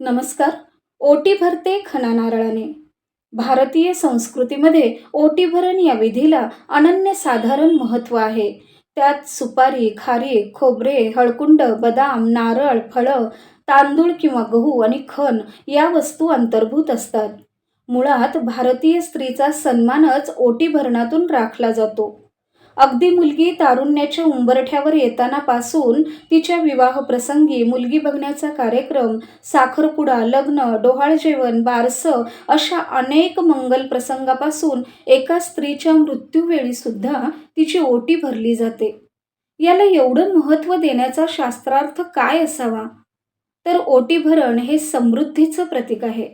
नमस्कार. ओटी भरते खना नारळाने भारतीय संस्कृतीमध्ये ओटी भरण या विधीला अनन्यसाधारण महत्त्व आहे. त्यात सुपारी खारी खोबरे हळकुंड बदाम नारळ फळं तांदूळ किंवा गहू आणि खण या वस्तू अंतर्भूत असतात. मुळात भारतीय स्त्रीचा सन्मानच ओटी भरणातून राखला जातो. अगदी मुलगी तारुण्याच्या उंबरठ्यावर येताना पासून तिच्या विवाह प्रसंगी मुलगी बघण्याचा कार्यक्रम साखरपुडा लग्न डोहाळ जेवण बारसं अशा अनेक मंगल प्रसंगापासून एका स्त्रीच्या मृत्यूवेळी सुद्धा तिची ओटी भरली जाते. याला एवढं महत्त्व देण्याचा शास्त्रार्थ काय असावा? तर ओटी भरण हे समृद्धीचं प्रतीक आहे.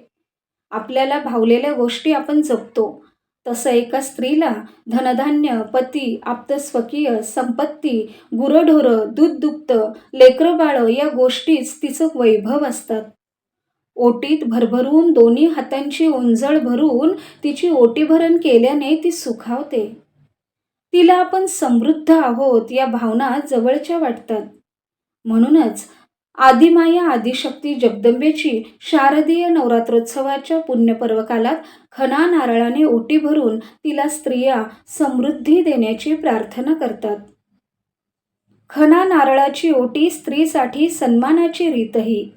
आपल्याला भावलेल्या गोष्टी आपण जपतो. तसं एका स्त्रीला धनधान्य पती आप्त स्वकीय संपत्ती गुरंढोरं दूध दुभतं लेकरं बाळं या गोष्टीच तिचं वैभव असतात. ओटीत भरभरून दोन्ही हातांची उंजळ भरून तिची ओटीभरण केल्याने ती सुखावते. तिला आपण समृद्ध आहोत या भावना जवळच्या वाटतात. म्हणूनच आदिमाया आदिशक्ती जगदंबेची शारदीय नवरात्रोत्सवाच्या पुण्यपर्वकालात खना नारळाने ओटी भरून तिला स्त्रिया समृद्धी देण्याची प्रार्थना करतात. खना नारळाची ओटी स्त्रीसाठी सन्मानाची रीतही.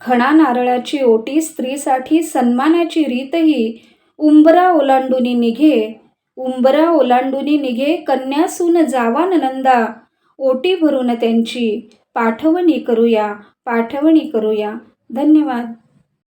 खणा नारळाची ओटी स्त्रीसाठी सन्मानाची रीतही. उंबरा ओलांडुनी निघे उंबरा ओलांडुनी निघे कन्यासून जावा ननंदा. ओटी भरून त्यांची पाठवणी करूया पाठवणी करूया. धन्यवाद.